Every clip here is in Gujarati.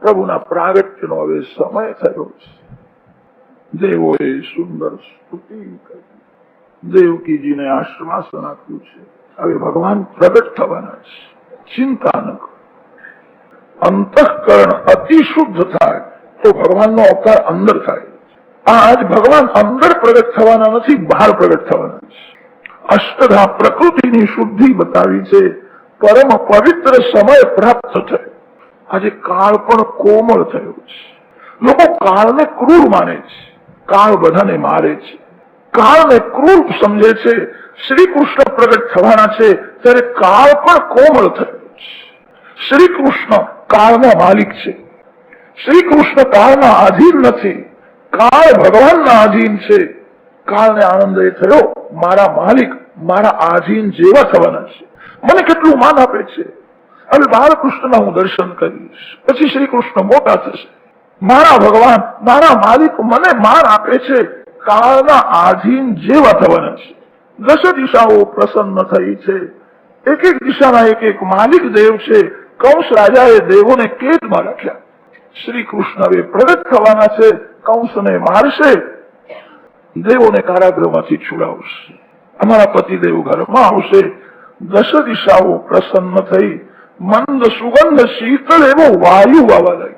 પ્રભુના પ્રાગટ્યનો હવે સમય થયો છે. દેવોએ સુંદર સ્તુતિ કરી. દેવકીજીને આશ્વાસન આપ્યું છે. હવે ભગવાન પ્રગટ થવાના છે. ચિંતા ન કરો. અંતઃકરણ અતિ થાય તો ભગવાનનો અવતાર અંદર થાય. આજ ભગવાન અંદર પ્રગટ થવાના નથી, બહાર પ્રગટ થવાના છે. અષ્ટધા પ્રકૃતિની શુદ્ધિ બતાવી છે. પરમ પવિત્ર સમય પ્રાપ્ત થયો. આજે કાળ પણ કોમળ થયો છે. લોકો કાળને ક્રૂર માને છે. કાળ બધાને મારે છે. કાળને ક્રૂર સમજે છે. શ્રી કૃષ્ણ પ્રગટ થવાના છે. ત્યારે કાળ પણ કોમળ થયો છે. શ્રી કૃષ્ણ કાળનો માલિક છે. શ્રી કૃષ્ણ કાળના આધીન નથી. કાળ ભગવાનના આધીન છે. કાળને આનંદ એ થયો. મારા માલિક, મારા આધીન જેવા થવાના છે. મને કેટલું માન આપે છે? હવે બાળકૃષ્ણના હું દર્શન કરીશ. પછી શ્રી કૃષ્ણ મોટા થશે. મારા ભગવાન, મારા માલિક મને માર આપે છે. કાળના આધીન જેવા થવાના છે. દશ દિશાઓ પ્રસન્ન થઈ છે. એક એક દિશાના એક એક માલિક દેવ છે. કંસ રાજાએ દેવોને કેદમાં રાખ્યા. શ્રી કૃષ્ણ હવે પ્રગટ થવાના છે. કંસને મારશે. દેવોને કારાગૃહમાંથી છોડાવશે. અમારા પતિદેવ ઘરમાં આવશે. દશ દિશાઓ પ્રસન્ન થઈ મંદ સુગંધ શીતળ એવો વાયુ વાવા લાગ્યો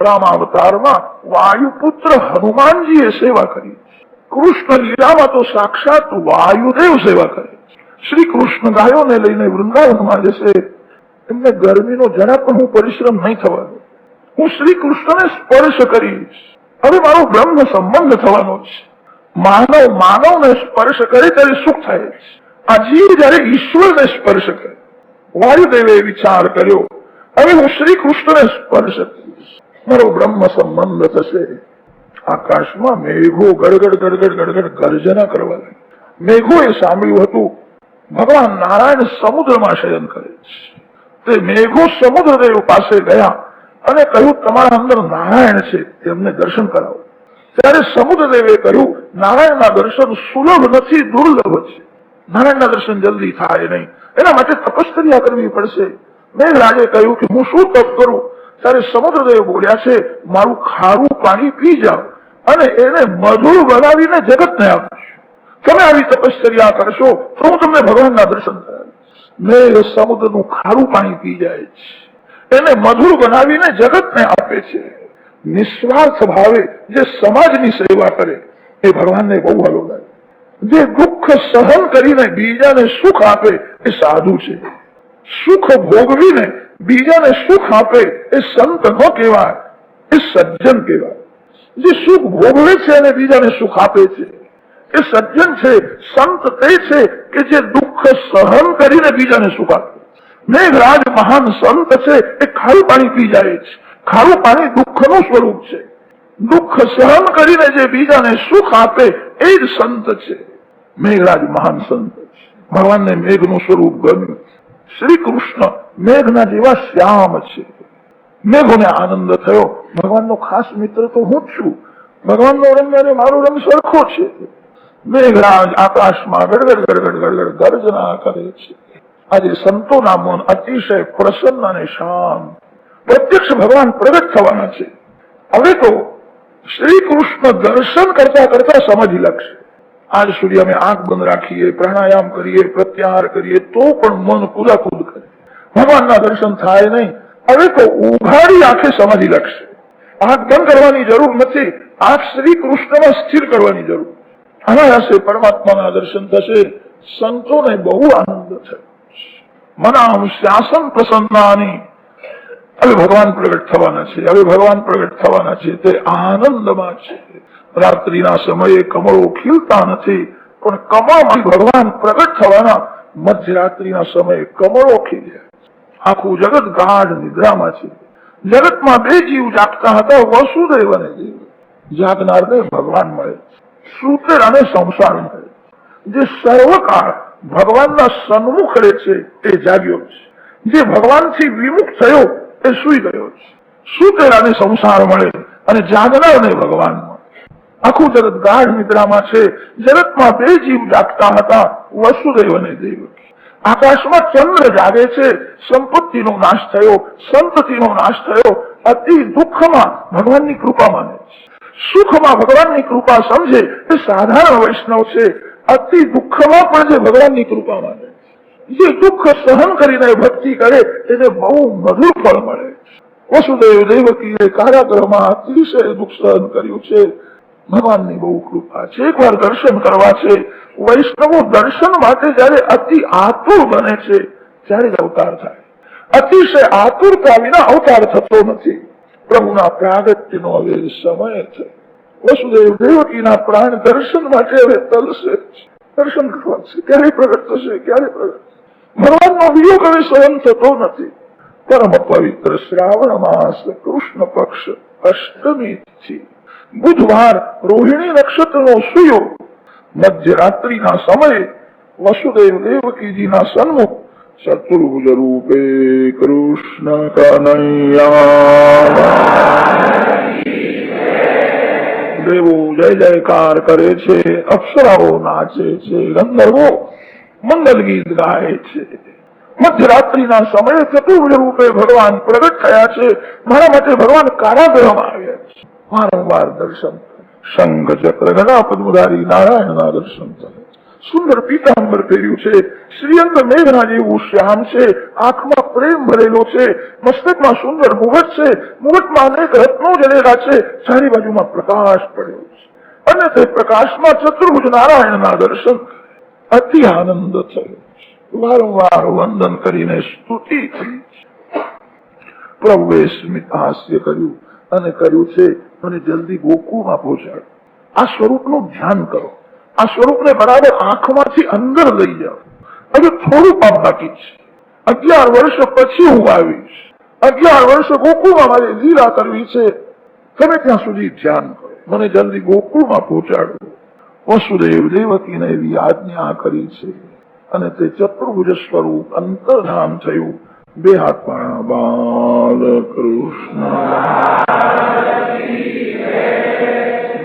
રામાવતારમાં વાયુપુત્ર હનુમાનજીએ સેવા કરી. કૃષ્ણ લીલામાં તો સાક્ષાત વાયુદેવ સેવા કરે શ્રી કૃષ્ણ ગાયોને લઈને વૃંદાવનમાં જશે. એમને ગરમીનો જરા પણ હું પરિશ્રમ નહીં થવાનો. હું શ્રી કૃષ્ણને સ્પર્શ કરીશ. હવે મારો બ્રહ્મ સંબંધ થવાનો છે. માનવ માનવને સ્પર્શ કરે ત્યારે સુખ થાય છે. આ જીવ જયારે ઈશ્વરને સ્પર્શ કરે વાયુદેવે વિચાર કર્યો. હવે હું શ્રી કૃષ્ણને સ્પર્શ મારો બ્રહ્મ સંબંધ થશે. આકાશમાં મેઘો ગડગડ ગડગડ ગડગડ ગર્જના કરવા લાગ્યા. મેઘોએ સાંભળ્યું હતું, ભગવાન નારાયણ સમુદ્રમાં શયન કરે છે. તે મેઘો સમુદ્રદેવ પાસે ગયા અને કહ્યું, તમારા અંદર નારાયણ છે. તેમને દર્શન કરાવો. ત્યારે સમુદ્રદેવે કહ્યું, નારાયણના દર્શન સુલભ નથી, દુર્લભ છે. નારાયણના દર્શન જલ્દી થાય નહીં. એના માટે તપશ્ચર્યા કરવી પડશે. મેઘરાજે કહ્યું કે હું શું તપ કરું? ત્યારે સમુદ્રદેવ બોલ્યા છે, મારું ખારું પાણી પી જાઓ અને એને મધુર બનાવીને જગતને આપીશ. તમે આવી તપશ્ચર્યા કરશો તો હું તમને ભગવાનના દર્શન કરાવીશ. મેઘ સમુદ્રનું ખારું પાણી પી જાય છે. એને મધુર બનાવીને જગતને આપે છે. નિસ્વાર્થ ભાવે જે સમાજની સેવા કરે, એ ભગવાનને બહુ હલો લાગે. જે દુઃખ સહન કરીને બીજાને સુખ આપે એ સાધુ છે. સુખ ભોગવીને બીજાને સુખ આપે એ સંત ન કહેવાય, એ સજ્જન કહેવાય. જે સુખ ભોગવે છે અને બીજાને સુખ આપે છે. એ સજ્જન છે, સંત તે છે કે જે દુઃખ સહન કરીને બીજાને સુખ આપે. મેઘરાજ મહાન સંત છે, એ ખારું પાણી પી જાય છે. ખારું પાણી દુઃખનું સ્વરૂપ છે. દુઃખ સહન કરીને જે બીજાને સુખ આપે, એ જ સંત છે. મેઘરાજ મહાન સંત ભગવાનને મેઘનું સ્વરૂપ ગમ્યું શ્રી કૃષ્ણ મેઘના જેવા શ્યામ છે મેઘોને આનંદ થયો ભગવાનનો ખાસ મિત્ર તો હું છું ભગવાનનો રંગ મારો રંગ સરખો છે મેઘરાજ આકાશમાં ગડગડ ગડગડ ગડગડ ગર્જના કરે છે આજે સંતોના મન અતિશય પ્રસન્ન અને શાંત પ્રત્યક્ષ ભગવાન પ્રગટ થવાના છે હવે તો શ્રી કૃષ્ણ દર્શન કરતા કરતા સમજી લાગશે આજ સુધી અમે આંખ બંધ રાખીએ, પ્રાણાયામ કરીએ, પ્રત્યાહાર કરીએ, તો પણ મન કુદાકુદ કરે. ભગવાનના દર્શન થાય નહીં. હવે તો ઉઘાડી આંખે સમાધિ લાગશે. આંખ બંધ કરવાની જરૂર નથી. આંખ શ્રી કૃષ્ણમાં સ્થિર કરવાની જરૂર. અનાયાસે પરમાત્માના દર્શન થશે. સંતોને બહુ આનંદ થશે. મનામ શાસન પ્રસન્નાની. હવે ભગવાન પ્રગટ થવાના છે. હવે ભગવાન પ્રગટ થવાના છે. તે આનંદમાં છે. રાત્રિના સમયે કમળો ખીલતા નથી, પણ કમળમાં ભગવાન પ્રગટ થવાના મધ્યરાત્રિના સમયે કમળો ખીલે. આખું જગત ગાઢ નિદ્રામાં છે. જગતમાં બે જીવ જાગતા હતા વસુદેવ અને જીવ. જાગનારને ભગવાન મળે. સૂતર અને સંસાર મળે. જે સર્વકાળ ભગવાનના સન્મુખ રહે છે, એ જાગ્યો છે. જે ભગવાનથી વિમુખ થયો, એ સુઈ ગયો છે. સૂતર અને સંસાર મળે અને જાગનારને ભગવાન મળે. આખું જગત ગાઢ નિદ્રામાં છે. જગતમાં બે જીવ જાગતા હતા. વસુદેવ અને દેવકી આકાશમાં ચંદ્ર જાગે છે. સંપત્તિનો નાશ થયો. સંતતિનો નાશ થયો. અતિ દુઃખમાં ભગવાનની કૃપા માને સુખમાં ભગવાનની કૃપા સમજે એ સાધારણ વૈષ્ણવ છે. અતિ દુઃખમાં પણ જે ભગવાનની કૃપા માને જે દુઃખ સહન કરીને ભક્તિ કરે એને બહુ મધુર ફળ મળે વસુદેવ દેવકીએ કારાગ્રહમાં અતિશય દુઃખ સહન કર્યું છે. ભગવાનની બહુ કૃપા છે એકવાર દર્શન કરવા છે. વૈષ્ણવો દર્શન માટે જયારે અતિ આતુર બને છે, ત્યારે જ અવતાર થાય. અતિશય આતુરતા વિના અવતાર થતો નથી. પ્રભુના પ્રાગત્યનો હવે સમય છે. વસુદેવ દેવકીના પ્રાણ દર્શન માટે હવે તલશે દર્શન કરવા છે. ક્યારે પ્રગટ થશે? ક્યારે પ્રગટ ભગવાનનો વિયોગ હવે સહન થતો નથી. પરમ પવિત્ર શ્રાવણ માસ, કૃષ્ણ પક્ષ, અષ્ટમી તિથિ. બુધવાર રોહિણી નક્ષત્રનો સુયોગ મધ્યરાત્રિના સમયે વસુદેવ દેવકીજીના સન્મુખ શત્રુભુજ રૂપે કૃષ્ણ કનૈયા. દેવો જય જયકાર કરે છે, અપ્સરાઓ નાચે છે, ગંધર્વો મંગલ ગીત ગાય છે. મધ્યરાત્રિના સમયે ચતુર્ભુજ રૂપે ભગવાન પ્રગટ થયા છે. મારા માટે ભગવાન કારાગૃહમાં આવ્યા છે. વારંવાર દર્શન શંખ ચક્ર ઘણા પદ્મધારી નારાયણના દર્શન થાય. સુંદર પીતાંબર પહેર્યું છે શ્રીઅંગ મેઘના જેવું શ્યામ છે, આંખમાં પ્રેમ ભરેલો છે, મસ્તકમાં સુંદર મુગટ છે મુગટમાં અનેક રત્નો જલેલા છે, ચારે બાજુમાં પ્રકાશ પડ્યો છે. અને તે પ્રકાશમાં ચતુર્ભુજ નારાયણના દર્શન અતિ આનંદ થયો વારંવાર વંદન કરીને સ્તુતિ થઈ પ્રભુએ સ્મિત હાસ્ય કર્યું અને કર્યું છે મને જલ્દી ગોકુમાં પહોંચાડો. આ સ્વરૂપનું ધ્યાન કરો. આ સ્વરૂપને બરાબર આંખમાંથી અંદર લઈ જાઓ. હજુ થોડું પાપ બાકી છે. અગિયાર વર્ષ પછી હું આવીશ. અગિયાર વર્ષ ગોકુળમાં મારે લીલા કરવી છે. તમે ત્યાં સુધી ધ્યાન કરો. મને જલ્દી ગોકુળમાં પહોંચાડો. વસુદેવ દેવકીને એવી આજ્ઞા કરી છે. અને તે ચતુર્ભુજ સ્વરૂપ અંતર્ધામ થયું. બે બાલ કૃષ્ણ.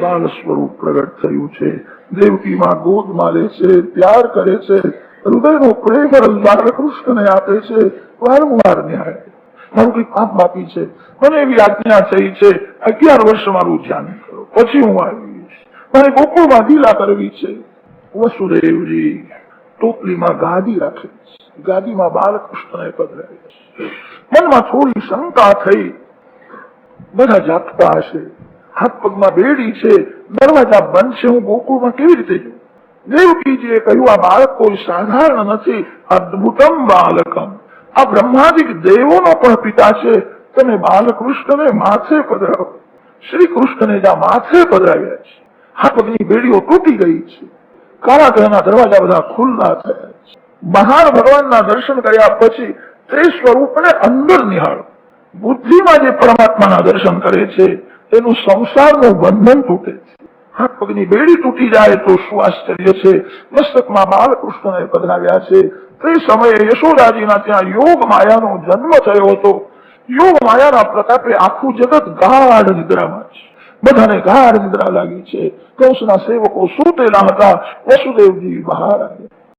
બાલ સ્વરૂપ પ્રગટ થયું છે. દેવકીમાં ગોદ મારે છે, પ્યાર કરે છે. હૃદયનો પ્રેમ બાળકૃષ્ણને આપે છે. વારંવાર ન્યાય. મારું કઈ પાપ બાકી છે. મને એવી આજ્ઞા થઈ છે. અગિયાર વર્ષ મારું ધ્યાન કરો. પછી હું આવી મારે ગોકુળમાં લીલા કરવી છે. વસુદેવજી ટોપલીમાં ગાદી રાખે. ગાદીમાં બાલકૃષ્ણને પધરાવે મનમાં થોડી શંકા થઈ. બધા જાગતા હશે. હાથ પગમાં બેડી છે. દરવાજા બંધ હું ગોકુળમાં કેવી રીતે જઉં? દેવકીજીએ કહ્યું, આ બાળક કોઈ સાધારણ નથી. અદભુતમ બાલકમ. આ બ્રહ્માદિક દેવોનો પણ પિતા છે. તમે બાલકૃષ્ણને માથે પધરાવો. શ્રી કૃષ્ણને જ્યાં માથે પધરાવ્યા છે. હાથ પગની બેડીઓ તૂટી ગઈ છે. કારાગૃહના દરવાજા બધા ખુલ્લા થયા બહાર ભગવાનના દર્શન કર્યા પછી તે સ્વરૂપને અંદર નિહાળો. બુદ્ધિમાં જે પરમાત્માના દર્શન કરે છે એનું સંસારનું બંધન તૂટે છે. હાથ પગની બેડી તૂટી જાય તો શું આશ્ચર્ય છે? મસ્તકમાં બાલકૃષ્ણને પધરાવ્યા છે. તે સમયે યશોદાજીના ત્યાં યોગ માયાનો જન્મ થયો હતો. યોગ માયાના પ્રતાપે આખું જગત ગાઢ નિદ્રામાં છે. બધાને ગાઢ નિદ્રા લાગી છે. કૌશના સેવકો સૂતેલા હતા. વસુદેવજી બહાર આવ્યા.